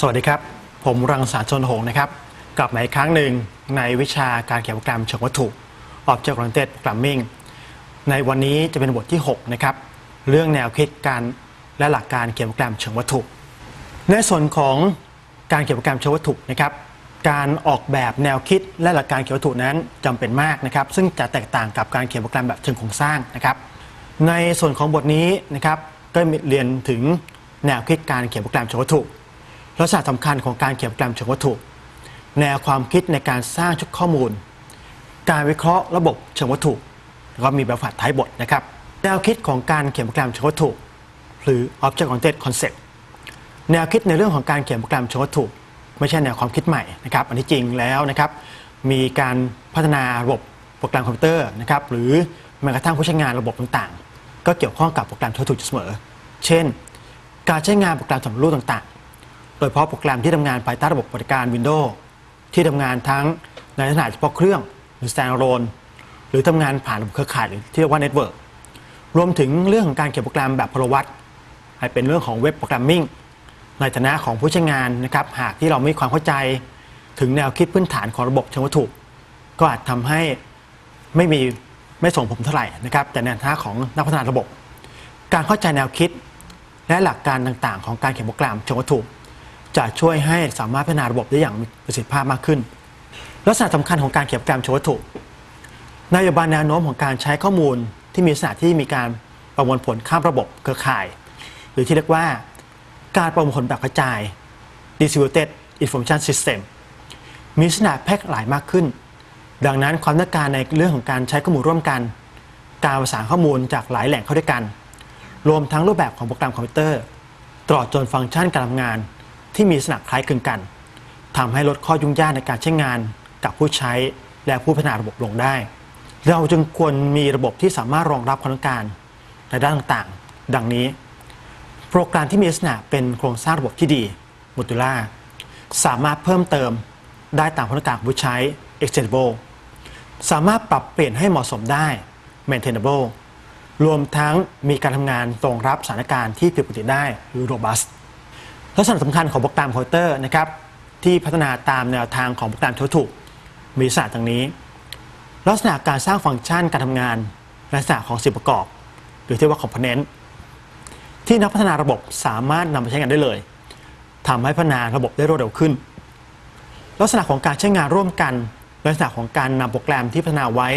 สวัสดีครับ ผมรังสารชนหงนะครับ กลับมาอีกครั้งหนึ่งในวิชาการเขียนโปรแกรมเชิงวัตถุ Object Oriented Programming ในวันนี้จะเป็นบทที่ 6 นะครับ เรื่องแนวคิดการและหลักการเขียนโปรแกรมเชิงวัตถุ ในส่วนของการเขียนโปรแกรมเชิงวัตถุนะครับ การออกแบบแนวคิดและหลักการเขียนวัตถุนั้นจำเป็นมากนะครับ ซึ่งจะแตกต่างกับการเขียนโปรแกรมแบบเชิงโครงสร้างนะครับ ในส่วนของบทนี้นะครับก็มีเรียนถึงแนวคิดการเขียนโปรแกรมเชิงวัตถุ ลักษณะสำคัญของการเขียนโปรแกรมเชิงวัตถุ แนวความคิดในการสร้างชุดข้อมูล การวิเคราะห์ระบบเชิงวัตถุแล้วก็มีแบบฝึกท้ายบทนะครับ แนวคิดของการเขียนโปรแกรมเชิงวัตถุ หรือ Object Oriented Concept แนวคิดในเรื่องของการเขียนโปรแกรมเชิงวัตถุ ไม่ใช่แนวความคิดใหม่นะครับ อันที่จริงแล้วนะครับ มีการพัฒนาระบบโปรแกรมคอมพิวเตอร์นะครับ หรือแม้กระทั่งผู้ใช้งานระบบต่างๆ ก็เกี่ยวข้องกับโปรแกรมเชิงวัตถุเสมอ เช่น การใช้งานโปรแกรมสำรวจรูปต่างๆ โดยเฉพาะโปรแกรมที่ทำงานภายใต้ระบบปฏิการ Windows ที่ทำงานทั้งในลักษณะเฉพาะเครื่องหรือ standalone หรือทำงานผ่านระบบเครือข่ายหรือที่เรียกว่า network รวมถึงเรื่องของการเขียนโปรแกรมแบบพลวัตให้เป็นเรื่องของเว็บโปรแกรมมิ่งในฐานะของผู้ใช้งานนะครับหากที่เราไม่มีความเข้าใจถึงแนวคิดพื้นฐานของระบบเชิงวัตถุ ก็อาจทำให้ไม่มีไม่ส่งผลเท่าไหร่นะครับแต่ในฐานะของนักพัฒนาระบบ การเข้าใจแนวคิด และหลักการต่างๆ ของการเขียนโปรแกรมเชิงวัตถุ จะช่วยให้สามารถพัฒนาระบบได้อย่างมีประสิทธิภาพมากขึ้น ลักษณะสำคัญของการเขียนโปรแกรมเชิงวัตถุนโยบายแนวโน้มของการใช้ข้อมูลที่มีลักษณะที่มีการประมวลผลข้ามระบบเครือข่าย หรือที่เรียกว่าการประมวลผลแบบกระจาย distributed information system มีลักษณะแพร่หลายมากขึ้น ดังนั้นความต้องการในเรื่องของการใช้ข้อมูลร่วมกัน การประสานข้อมูลจากหลายแหล่งเข้าด้วยกัน รวมทั้งรูปแบบของโปรแกรมคอมพิวเตอร์ ตลอดจนฟังก์ชันการทำงาน ที่มีลักษณะคล้ายคลึงกันทำให้ลดข้อยุ่งยากในการใช้งานกับผู้ใช้และผู้พัฒนาระบบลงได้ เราจึงควรมีระบบที่สามารถรองรับความต้องการในด้านต่างๆ ดังนี้ โปรแกรมที่มีลักษณะเป็นโครงสร้างระบบที่ดี m o d u l a r สามารถเพิ่มเติมได้ตามความต้องการของผู้ใช้ extendable สามารถปรับเปลี่ยนให้เหมาะสมได้ maintainable รวมทั้งมีการทำงานตรงรับสถานการณ์ที่ผิดปกติได้หรือ robust ลักษณะสำคัญของโปรแกรมคอมพิวเตอร์นะครับที่พัฒนาตามแนวทางของโปรแกรมทั่วถูกมีลักษณะดังนี้ ลักษณะการสร้างฟังก์ชันการทำงาน ลักษณะของสิ่งประกอบ หรือที่ว่า component ที่นักพัฒนาระบบสามารถนำไปใช้งานได้เลยทำให้พัฒนาระบบได้รวดเร็วขึ้น ลักษณะของการใช้งานร่วมกัน ลักษณะของการนำโปรแกรมที่พัฒนาไว้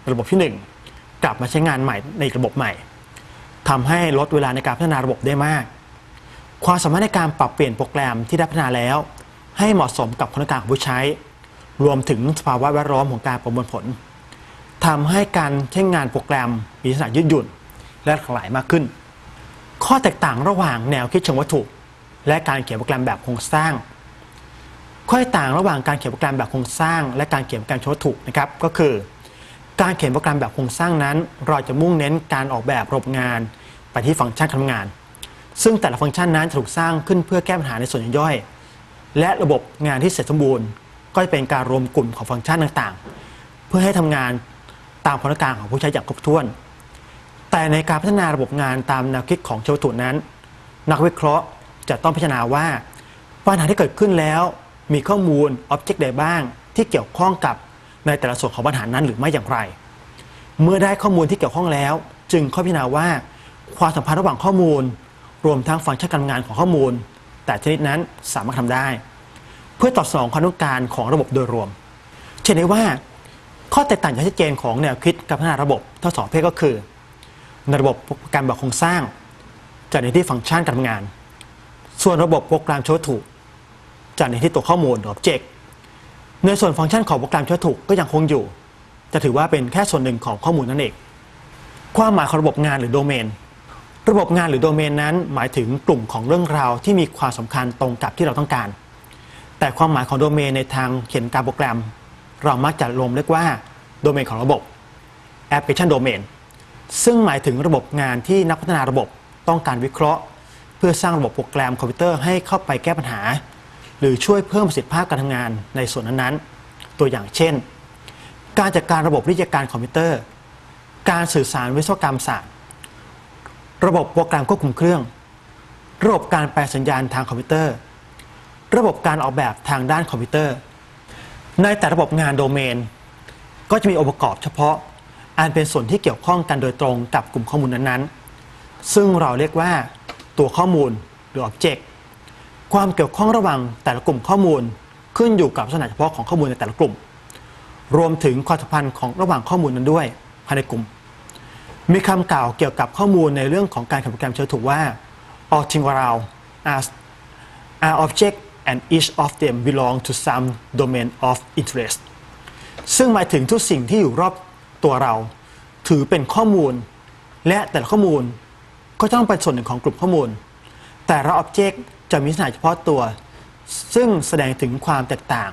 ในระบบที่ 1 กลับมาใช้งานใหม่ในระบบใหม่ทำให้ลดเวลาในการพัฒนาระบบได้มาก ความสามารถในการปรับเปลี่ยนโปรแกรมที่ได้พัฒนาแล้ว ให้เหมาะสมกับความต้องการของผู้ใช้ รวมถึงสภาวะแวดล้อมของการประมวลผลทำให้การใช้งานโปรแกรมมีลักษณะยืดหยุ่น และหลากหลายมากขึ้น ข้อแตกต่างระหว่างแนวคิดเชิงวัตถุ และการเขียนโปรแกรมแบบโครงสร้าง ข้อแตกต่างระหว่างการเขียนโปรแกรมแบบโครงสร้าง และการเขียนโปรแกรมเชิงวัตถุนะครับก็คือ การเขียนโปรแกรมแบบโครงสร้างนั้น เราจะมุ่งเน้นการออกแบบระบบงานไปที่ฟังก์ชันการทำงาน ซึ่งแต่ละฟังก์ชันนั้นจะถูกสร้างขึ้นเพื่อแก้ปัญหาในส่วนย่อย และระบบงานที่เสร็จสมบูรณ์ ก็จะเป็นการรวมกลุ่มของฟังก์ชันต่างๆ เพื่อให้ทำงานตามความต้องการของผู้ใช้อย่างครบถ้วน แต่ในการพัฒนาระบบงานตามแนวคิดของเชวตุนั้น นักวิเคราะห์จะต้องพิจารณาว่าปัญหาที่เกิดขึ้นแล้วมีข้อมูลอ็อบเจกต์ใดบ้าง ที่เกี่ยวข้องกับในแต่ละส่วนของปัญหานั้นหรือไม่อย่างไร เมื่อได้ข้อมูลที่เกี่ยวข้องแล้ว จึงค่อยพิจารณาว่าความสัมพันธ์ระหว่างข้อมูล รวมทั้งฟังก์ชันการทำงานของข้อมูล แต่ชนิดนั้นสามารถทำได้ เพื่อตอบสนองความต้องการของระบบโดยรวม เช่นได้ว่า ข้อแตกต่างอย่างชัดเจนของแนวคิดการพัฒนาระบบทั้งสองประเพศก็คือ ในระบบโปรแกรมแบบโครงสร้างจะเน้นที่ฟังก์ชันการทำงาน ส่วนระบบโปรแกรมชิงวัตถุจะเน้นที่ตัวข้อมูลหรือ object ในส่วนฟังก์ชันของโปรแกรมชิงวัตถุก็ยังคงอยู่ จะถือว่าเป็นแค่ส่วนหนึ่งของข้อมูลนั่นเอง ความหมายของระบบงานหรือโดเมน ระบบงานหรือโดเมนนั้น หมายถึงกลุ่มของเรื่องราวที่มีความสำคัญตรงกับที่เราต้องการ แต่ความหมายของโดเมนในทางเขียนการโปรแกรม เรามักจะรวมเรียกว่าโดเมนของระบบ application domain ซึ่งหมายถึงระบบงานที่นักพัฒนาระบบต้องการวิเคราะห์ เพื่อสร้างระบบโปรแกรมคอมพิวเตอร์ให้เข้าไปแก้ปัญหา หรือช่วยเพิ่มประสิทธิภาพการทำงานในส่วนนั้นๆ ตัวอย่างเช่น การจัดการระบบวิทยาการคอมพิวเตอร์ การสื่อสารวิศวกรรมศาสตร์ ระบบโปรแกรมควบคุมเครื่อง ระบบการแปลสัญญาณทางคอมพิวเตอร์ ระบบการออกแบบทางด้านคอมพิวเตอร์ ในแต่ระบบงานโดเมน ก็จะมีองค์ประกอบเฉพาะ อันเป็นส่วนที่เกี่ยวข้องกันโดยตรงกับกลุ่มข้อมูลนั้นๆ ซึ่งเราเรียกว่าตัวข้อมูลหรือ Object ความเกี่ยวข้องระหว่างแต่ละกลุ่มข้อมูลขึ้นอยู่กับลักษณะเฉพาะของข้อมูลในแต่ละกลุ่ม รวมถึงความสัมพันธ์ของระหว่างข้อมูลนั้นด้วยภายในกลุ่ม มีคำกล่าวเกี่ยวกับข้อมูลในเรื่องของการเขียนโปรแกรมเชิงถูกว่า all things around us are object and each of them belong to some domain of interest ซึ่งหมายถึงทุกสิ่งที่อยู่รอบตัวเรา ถือเป็นข้อมูล และแต่ละข้อมูลก็ต้องเป็นส่วนหนึ่งของกลุ่มข้อมูล แต่ละ object จะมีลักษณะเฉพาะตัว ซึ่งแสดงถึงความแตกต่าง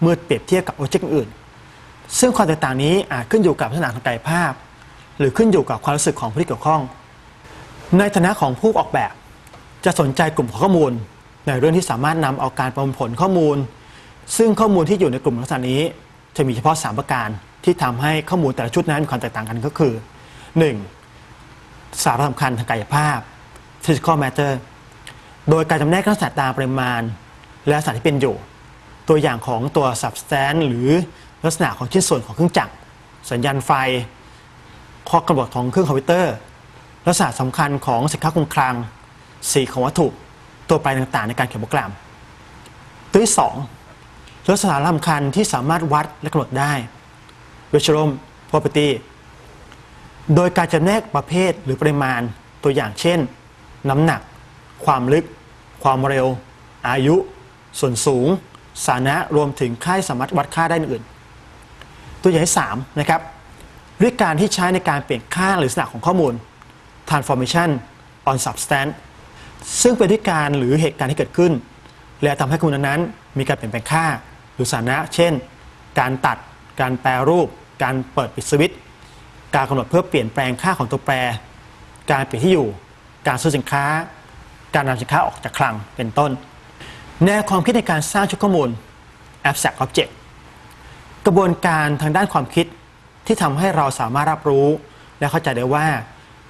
เมื่อเปรียบเทียบกับ object อื่น ซึ่งความแตกต่างนี้อาจขึ้นอยู่กับลักษณะทางกายภาพ หรือขึ้นอยู่กับความรู้สึกของผู้ที่เกี่ยวข้อง ในฐานะของผู้ออกแบบ จะสนใจกลุ่มข้อมูล ในเรื่องที่สามารถนำเอาการประมวลผลข้อมูล ซึ่งข้อมูลที่อยู่ในกลุ่มลักษณะนี้ จะมีเฉพาะ 3 ประการที่ทำให้ข้อมูลแต่ละชุดนั้นมีความแตกต่างกันก็คือ 1. สาระสำคัญทางกายภาพ physical matter โดยการจำแนกลักษณะตามปริมาณ และสารที่เป็นอยู่ ตัวอย่างของตัว substance หรือลักษณะของชิ้นส่วนของเครื่องจักร สัญญาณไฟ ข้อกำหนดของเครื่องคอมพิวเตอร์ ลักษณะสำคัญของสินค้าคงคลัง สีของวัตถุ ตัวแปรต่างๆ ในการเขียนโปรแกรม ตัวที่ 2 ลักษณะสำคัญที่สามารถวัดและกำหนดได้ visual property โดยการจำแนกประเภทหรือปริมาณตัวอย่างเช่น น้ำหนัก ความลึก ความเร็ว อายุ ส่วนสูง สานะรวมถึงค่าที่สามารถวัดค่าได้อื่น ตัวอย่างที่ 3 นะครับ วิธีการที่ใช้ในการเปลี่ยนค่าหรือลักษณะของข้อมูล transformation on substance ซึ่งเป็นวิธีการหรือเหตุการณ์ที่เกิดขึ้น และทำให้ข้อมูลนั้นมีการเปลี่ยนแปลงค่าหรือสถานะ เช่น การตัด การแปรรูป การเปิดปิดสวิตช์การกำหนดเพื่อเปลี่ยนแปลงค่าของตัวแปร การเปลี่ยนที่อยู่ การซื้อสินค้า การนำสินค้าออกจากคลังเป็นต้น แนวความคิดในการสร้างชุดข้อมูล abstract object กระบวนการทางด้านความคิด ที่ทำให้เราสามารถรับรู้ และเข้าใจได้ว่า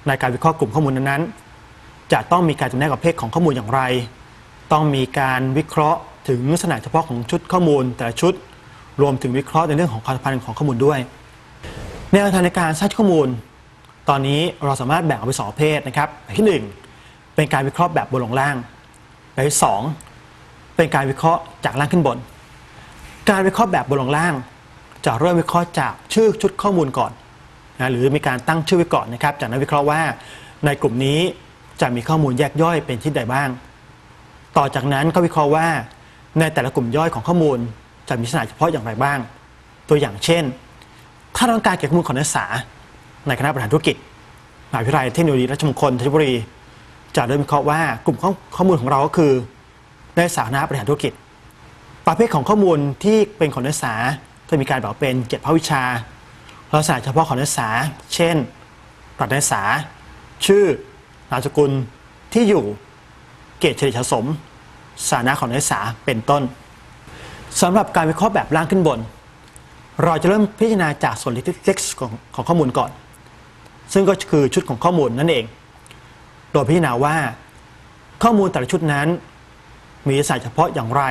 ในการวิเคราะห์กลุ่มข้อมูลนั้นๆ จะต้องมีการจำแนกประเภทของข้อมูลอย่างไร ต้องมีการวิเคราะห์ถึงลักษณะเฉพาะของชุดข้อมูล แต่ละชุด รวมถึงวิเคราะห์ในเรื่องของความสัมพันธ์ของข้อมูลด้วยแนวทางในการสร้างข้อมูล ตอนนี้เราสามารถแบ่งออกเป็นสองประเภทนะครับแบบที่หนึ่งเป็นการวิเคราะห์แบบบนลงล่างแบบที่สองเป็นการวิเคราะห์จากล่างขึ้นบน การวิเคราะห์แบบบนลงล่าง จะเริ่มวิเคราะห์จากชื่อชุดข้อมูลก่อนนะหรือมีการตั้งชื่อไว้ก่อนนะครับ จากนั้นวิเคราะห์ว่าในกลุ่มนี้จะมีข้อมูลแยกย่อยเป็นที่ใดบ้าง ต่อจากนั้นก็วิเคราะห์ว่า ในแต่ละกลุ่มย่อยของข้อมูล จะมีลักษณะเฉพาะอย่างไรบ้าง ตัวอย่างเช่น ถ้าต้องการเก็บข้อมูลของนักศึกษา ในคณะบริหารธุรกิจมหาวิทยาลัยเทคโนโลยีราชมงคลธัญบุรี จะเริ่มวิเคราะห์ว่ากลุ่มข้อขอมูลของเราก็คือในสาคณะบริหารธุรกิจ ประเภทของข้อมูลที่เป็นของนักศึกษา จะมีการแบ่งเป็นเจ็ดภาควิชาลักษณะเฉพาะของนักศึกษา เช่นประวัตินักศึกษา ชื่อนามสกุลที่อยู่เกรดเฉลี่ยสะสมสถานะของนักศึกษาเป็นต้นสำหรับการวิเคราะห์แบบล่างขึ้นบน เราจะเริ่มพิจารณาจากส่วนเล็กๆของของข้อมูลก่อน ซึ่งก็คือชุดของข้อมูลนั่นเอง โดยพิจารณาว่า ข้อมูลแต่ละชุดนั้น มีลักษณะเฉพาะอย่างไร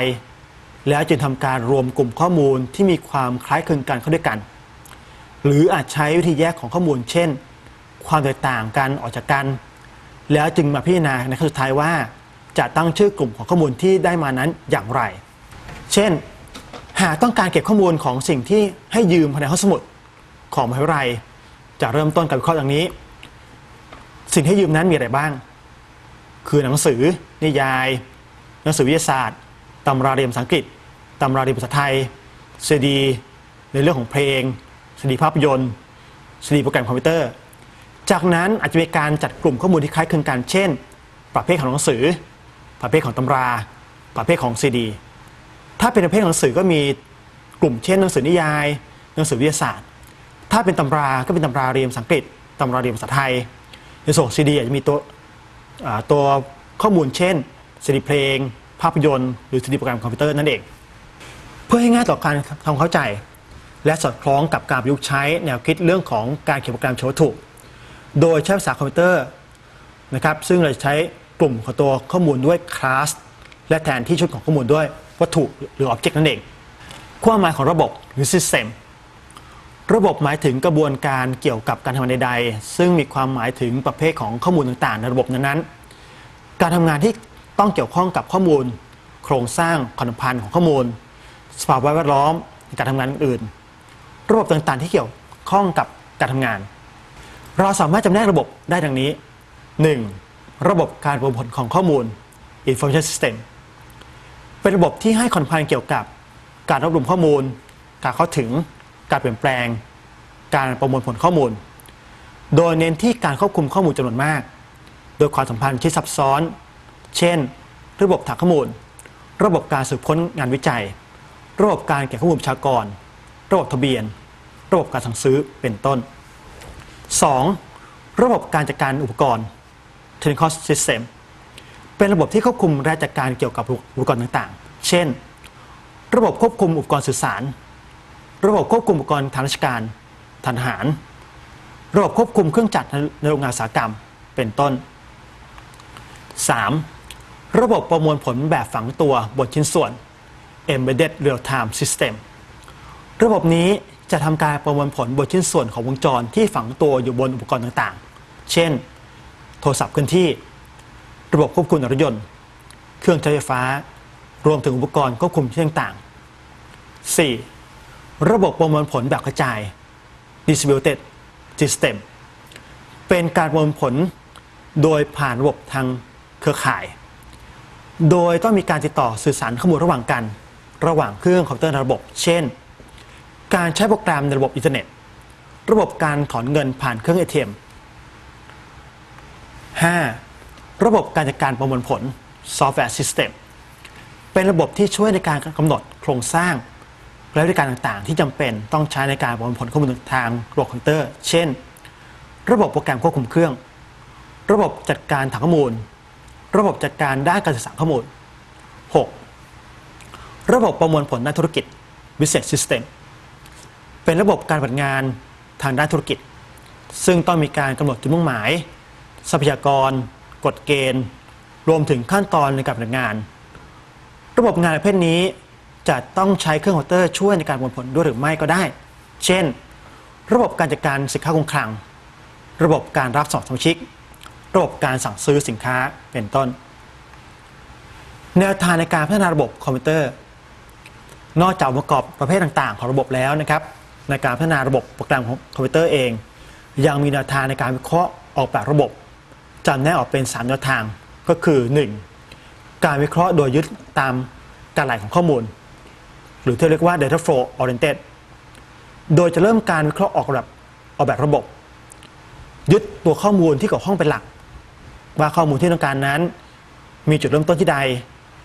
แล้วจึงทำการรวมกลุ่มข้อมูลที่มีความคล้ายคลึงกันเข้าด้วยกัน หรืออาจใช้วิธีแยกของข้อมูล เช่น ความแตกต่างกันออกจากกัน แล้วจึงมาพิจารณาในขั้นสุดท้ายว่า จะตั้งชื่อกลุ่มของข้อมูลที่ได้มานั้นอย่างไร เช่น หากต้องการเก็บข้อมูลของสิ่งที่ให้ยืมภายในห้องสมุดของมหาวิทยาลัย จะเริ่มต้นกับวิเคราะห์อย่างนี้ สิ่งที่ยืมนั้นมีอะไรบ้าง คือหนังสือนิยาย หนังสือวิทยาศาสตร์ ตำราเรียนภาษาอังกฤษตำราเรียนภาษาไทยซีดีในเรื่องของเพลงซีดีภาพยนตร์ซีดีโปรแกรมคอมพิวเตอร์ จากนั้นอาจจะมีการจัดกลุ่มข้อมูลที่คล้ายคลึงกันเช่น ประเภทของหนังสือ ประเภทของตำรา ประเภทของซีดี ถ้าเป็นประเภทของหนังสือก็มีกลุ่มเช่นหนังสือนิยาย หนังสือวิทยาศาสตร์ ถ้าเป็นตำราก็เป็นตำราเรียนภาษาอังกฤษตำราเรียนภาษาไทยในส่วนซีดีอาจจะมีตัวตัวข้อมูลเช่นซีดีเพลง ภาพยนตร์หรือซีดีโปรแกรมคอมพิวเตอร์นั่นเอง เพื่อให้ง่ายต่อการทำความเข้าใจ และสอดคล้องกับการประยุกต์ใช้แนวคิดเรื่องของการเขียนโปรแกรมโชว์วัตถุโดยใช้ภาษาคอมพิวเตอร์นะครับซึ่งเราจะใช้กลุ่มของตัวข้อมูลด้วยคลาสและแทนที่ชุดของข้อมูลด้วยวัตถุหรือ Object นั่นเอง ความหมายของระบบหรือ System ระบบหมายถึงกระบวนการเกี่ยวกับการทำงานใด ๆ ซึ่งมีความหมายถึงประเภทของข้อมูลต่างๆ ในระบบนั้นๆ การทำงานที่ ต้องเกี่ยวข้องกับข้อมูล โครงสร้างความสัมพันธ์ของข้อมูล สภาพแวดล้อมในการทำงานอื่นระบบต่างๆที่เกี่ยวข้องกับการทำงาน เราสามารถจำแนกระบบได้ดังนี้ 1. ระบบการประมวลผลของข้อมูล information system เป็นระบบที่ให้ความสัมพันธ์เกี่ยวกับ การรวบรวมข้อมูล การเข้าถึง การเปลี่ยนแปลง การประมวลผลข้อมูล โดยเน้นที่การควบคุมข้อมูลจำนวนมาก โดยความสัมพันธ์ที่ซับซ้อน เช่น ระบบฐานข้อมูล ระบบการสืบค้นงานวิจัย ระบบการเก็บข้อมูลประชากร ระบบทะเบียน ระบบการสั่งซื้อเป็นต้น 2. ระบบการจัดการอุปกรณ์ Technical System เป็นระบบที่ควบคุมและจัดการเกี่ยวกับอุปกรณ์ต่างๆ เช่น ระบบควบคุมอุปกรณ์สื่อสาร ระบบควบคุมอุปกรณ์ทางราชการทางทหาร ระบบควบคุมเครื่องจักรในโรงงานอุตสาหกรรม เป็นต้น 3. ระบบประมวลผลแบบฝังตัวบนชิ้นส่วน Embedded Real Time System ระบบนี้จะทำการประมวลผลบนชิ้นส่วนของวงจรที่ฝังตัวอยู่บนอุปกรณ์ต่างๆ เช่น โทรศัพท์เคลื่อนที่ ระบบควบคุมรถยนต์ เครื่องใช้ไฟฟ้า รวมถึงอุปกรณ์ควบคุมที่ต่างๆ 4. ระบบประมวลผลแบบกระจาย distributed system เป็นการประมวลผลโดยผ่านระบบทางเครือข่าย โดยต้องมีการติดต่อสื่อสารข้อมูลระหว่างกัน ระหว่างเครื่องคอมพิวเตอร์ในระบบ เช่น การใช้โปรแกรมในระบบอินเทอร์เน็ต ระบบการถอนเงินผ่านเครื่อง ATM 5. ระบบการจัดการประมวลผล Software System เป็นระบบที่ช่วยในการกำหนดโครงสร้าง และวิธีการต่างๆ ที่จำเป็นต้องใช้ในการประมวลผลข้อมูลทางระบบคอมพิวเตอร์ เช่น ระบบโปรแกรมควบคุมเครื่อง ระบบจัดการฐานข้อมูล ระบบจัดการด้านการสื่อสารข้อมูล 6. ระบบประมวลผลด้านธุรกิจ Business System เป็นระบบการปฏิบัติงานทางด้านธุรกิจ ซึ่งต้องมีการกำหนดจุดมุ่งหมาย ทรัพยากร กฎเกณฑ์ รวมถึงขั้นตอนในการปฏิบัติงาน ระบบงานประเภทนี้จะต้องใช้เครื่องคอมพิวเตอร์ช่วยในการประมวลผลด้วยหรือไม่ก็ได้ เช่น ระบบการจัดการสินค้าคงคลัง ระบบการรับสองสมาชิก ระบบการสั่งซื้อสินค้าเป็นต้น แนวทางในการพัฒนาระบบคอมพิวเตอร์ นอกจากองค์ประกอบประเภทต่างๆ ของระบบแล้วนะครับ ในการพัฒนาระบบโปรแกรมของคอมพิวเตอร์เอง ยังมีแนวทางในการวิเคราะห์ออกแบบระบบจำแนกออกเป็น3แนวทางก็คือ 1. การวิเคราะห์โดยยึดตามการไหลของข้อมูล หรือที่เรียกว่า data flow oriented โดยจะเริ่มการวิเคราะห์ออกแบบออกแบบระบบ ยึดตัวข้อมูลที่เกี่ยวข้องเป็นหลัก ว่าข้อมูลที่ต้องการนั้น มีจุดเริ่มต้นที่ใด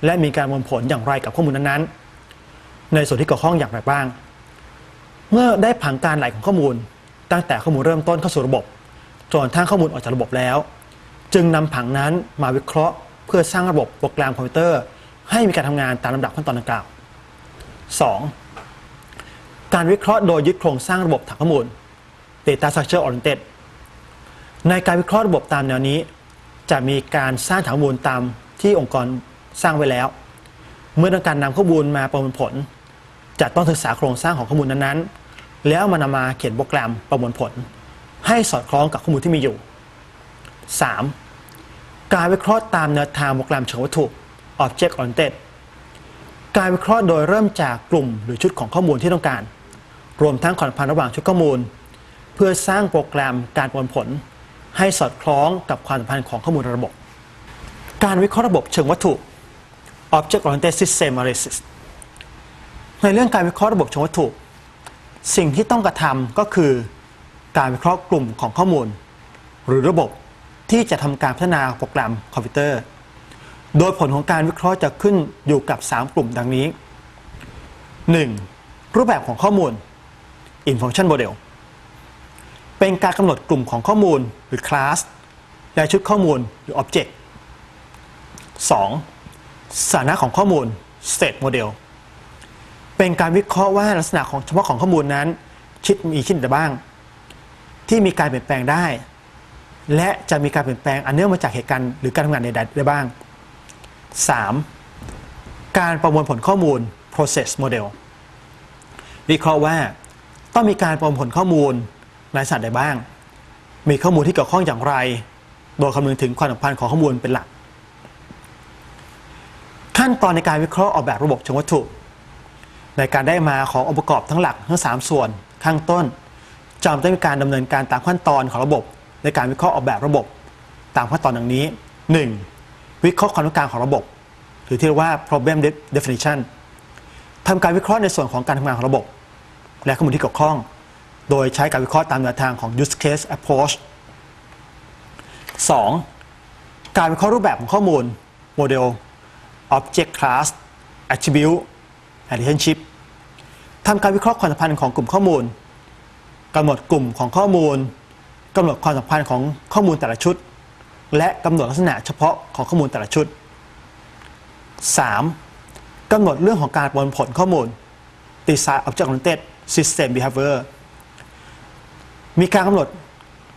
และมีการประมวลผลอย่างไรกับข้อมูลนั้นๆ ในส่วนที่เกี่ยวข้องอย่างไรบ้าง เมื่อได้ผังการไหลของข้อมูล ตั้งแต่ข้อมูลเริ่มต้นเข้าสู่ระบบจนทั่งข้อมูลออกจากระบบแล้ว จึงนำผังนั้นมาวิเคราะห์ เพื่อสร้างระบบโปรแกรมคอมพิวเตอร์ ให้มีการทำงานตามลำดับขั้นตอนดังกล่าว 2. การวิเคราะห์โดยยึดโครงสร้างระบบฐานข้อมูล Data Structure Oriented ในการวิเคราะห์ระบบตามแนวนี้ จะมีการสร้างฐานข้อมูลตามที่องค์กรสร้างไว้แล้ว เมื่อต้องการนำข้อมูลมาประมวลผล จะต้องศึกษาโครงสร้างของข้อมูลนั้นๆ แล้วมานำมาเขียนโปรแกรมประมวลผล ให้สอดคล้องกับข้อมูลที่มีอยู่ 3. การวิเคราะห์ตามแนวทางโปรแกรมเชิงวัตถุ Object Oriented การวิเคราะห์โดยเริ่มจากกลุ่มหรือชุดของข้อมูลที่ต้องการ รวมทั้งความพันธ์ระหว่างชุดข้อมูล เพื่อสร้างโปรแกรมการประมวลผล ให้สอดคล้องกับความสัมพันธ์ของข้อมูลในระบบ การวิเคราะห์ระบบเชิงวัตถุ Object Oriented System Analysis ในเรื่องการวิเคราะห์ระบบเชิงวัตถุ สิ่งที่ต้องกระทำก็คือ การวิเคราะห์กลุ่มของข้อมูล หรือระบบที่จะทำการพัฒนาโปรแกรมคอมพิวเตอร์ โดยผลของการวิเคราะห์จะขึ้นอยู่กับ 3 กลุ่มดังนี้ 1. รูปแบบของข้อมูล Information Model เป็นการกำหนดกลุ่มของข้อมูลหรือ class และชุดข้อมูลหรือ object 2. สถานะของข้อมูล state model เป็นการวิเคราะห์ว่าลักษณะของเฉพาะของข้อมูลนั้น ชิดมีชิ้นใดบ้าง ที่มีการเปลี่ยนแปลงได้ และจะมีการเปลี่ยนแปลงอันเนื่องมาจากเหตุการณ์หรือการทำงานใดๆได้บ้าง 3. การประมวลผลข้อมูล process model วิเคราะห์ว่าต้องมีการประมวลผลข้อมูล ในสัตว์ใดบ้าง มีข้อมูลที่เกี่ยวข้องอย่างไร โดยคำนึงถึงความสัมพันธ์ของข้อมูลเป็นหลัก ขั้นตอนในการวิเคราะห์ออกแบบระบบเชิงวัตถุ ในการได้มาขององค์ประกอบทั้งหลักทั้ง 3 ส่วนข้างต้นจำต้องมีการดำเนินการตามขั้นตอนของระบบ ในการวิเคราะห์ออกแบบระบบ ตามขั้นตอนดังนี้ 1. วิเคราะห์ความต้องการของระบบ หรือที่เรียกว่า problem definition ทำการวิเคราะห์ในส่วนของการทำงานของระบบ และข้อมูลที่เกี่ยวข้อง โดยใช้การวิเคราะห์ตามแนวทางของ use case approach 2. การวิเคราะห์รูปแบบของข้อมูล model object class attribute relationship ทำการวิเคราะห์ความสัมพันธ์ของกลุ่มข้อมูลกำหนดกลุ่มของข้อมูลกำหนดความสัมพันธ์ของข้อมูลแต่ละชุด และกำหนดลักษณะเฉพาะของข้อมูลแต่ละชุด 3. กำหนดเรื่องของการประมวลผลข้อมูล Design Object Oriented System Behavior มีการกำหนด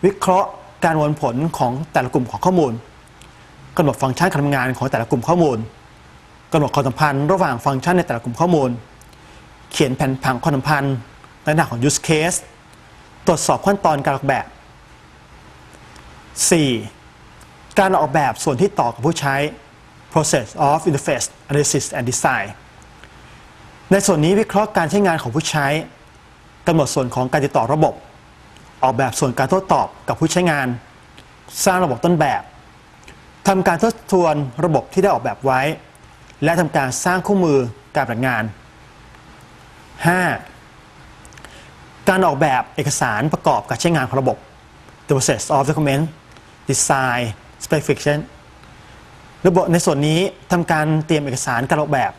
วิเคราะห์การวลผลของแต่ละกลุ่มของข้อมูลกำหนดฟังก์ชันการทำงานของแต่ละกลุ่มข้อมูลกำหนดความสัมพันธ์ระหว่างฟังก์ชันในแต่ละกลุ่มข้อมูล เขียนแผนผังความสัมพันธ์ในหน้าของ use case ตรวจสอบขั้นตอนการออกแบบ 4. การออกแบบส่วนที่ต่อกับผู้ใช้ process of interface analysis and design ในส่วนนี้วิเคราะห์การใช้งานของผู้ใช้กำหนดส่วนของการติดต่อระบบ ออกแบบส่วนการโต้ตอบกับผู้ใช้งาน สร้างระบบต้นแบบทำการทบทวนระบบที่ได้ออกแบบไว้ และทำการสร้างคู่มือการปฏิบัติงาน 5. การออกแบบเอกสารประกอบการใช้งานของระบบ the process of document design specification ระบบในส่วนนี้ทำการเตรียมเอกสารการออกแบบ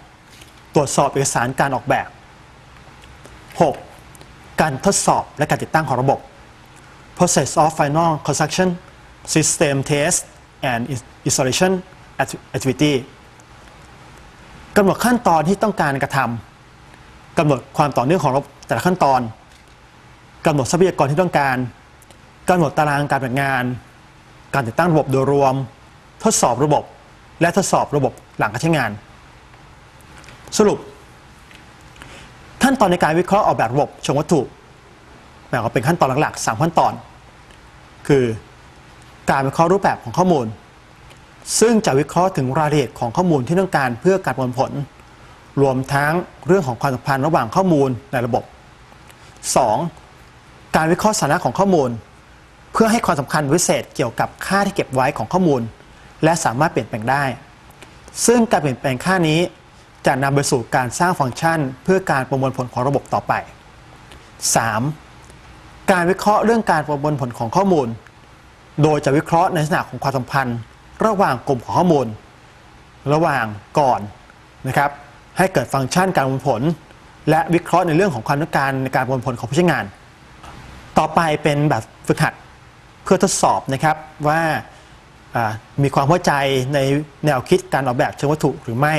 ตรวจสอบเอกสารการออกแบบ 6. การทดสอบและการติดตั้งของระบบ process of final construction system test and installation activity กำหนดขั้นตอนที่ต้องการกระทำกำหนดความต่อเนื่องของระบบแต่ละขั้นตอนกำหนดทรัพยากรที่ต้องการกำหนดตารางการปฏิบัติงาน การติดตั้งระบบโดยรวม ทดสอบระบบ และทดสอบระบบหลังการใช้งาน สรุป ขั้นตอนในการวิเคราะห์ออกแบบระบบเชิงวัตถุ แบ่งออกเป็นขั้นตอนหลักๆ 3 ขั้นตอน คือการวิเคราะห์รูปแบบของข้อมูล ซึ่งจะวิเคราะห์ถึงรายละเอียดของข้อมูลที่ต้องการเพื่อการประมวลผล รวมทั้งเรื่องของความสัมพันธ์ระหว่างข้อมูลในระบบ 2. การวิเคราะห์สถานะของข้อมูล เพื่อให้ความสำคัญพิเศษเกี่ยวกับค่าที่เก็บไว้ของข้อมูล และสามารถเปลี่ยนแปลงได้ ซึ่งการเปลี่ยนแปลงค่านี้จะนำไปสู่การสร้างฟังก์ชัน เพื่อการประมวลผลของระบบต่อไป 3. การวิเคราะห์เรื่องการประมวลผลของข้อมูล โดยจะวิเคราะห์ในลักษณะของความสัมพันธ์ ระหว่างกลุ่มของข้อมูล ระหว่างก่อนนะครับ ให้เกิดฟังก์ชันการประมวลผล และวิเคราะห์ในเรื่องของความต้องการในการประมวลผลของผู้ใช้งาน ต่อไปเป็นแบบฝึกหัดเพื่อทดสอบนะครับว่ามีความเข้าใจในแนวคิดการออกแบบเชิงวัตถุหรือไม่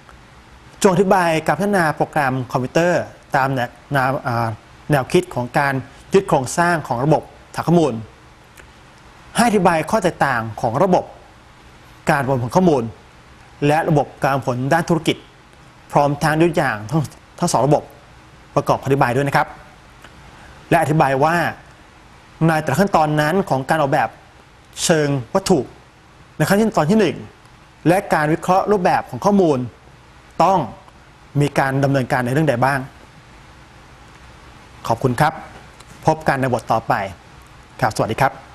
1. จงอธิบายการพัฒนาโปรแกรมคอมพิวเตอร์ตามแนว แนวคิดของการยึดโครงสร้างของระบบฐานข้อมูล ให้อธิบายข้อแตกต่างของระบบ การประมวลผลข้อมูล และระบบการผลด้านธุรกิจ พร้อมทางด้วยอย่างทั้งทั้งสองระบบประกอบอธิบายด้วยนะครับ และอธิบายว่าในแต่ละขั้นตอนนั้นของการออกแบบเชิงวัตถุในขั้นตอนที่ 1 และการวิเคราะห์รูปแบบของข้อมูล ต้องมีการดำเนินการในเรื่องใดบ้าง ขอบคุณครับ พบกันในบทต่อไปครับสวัสดีครับ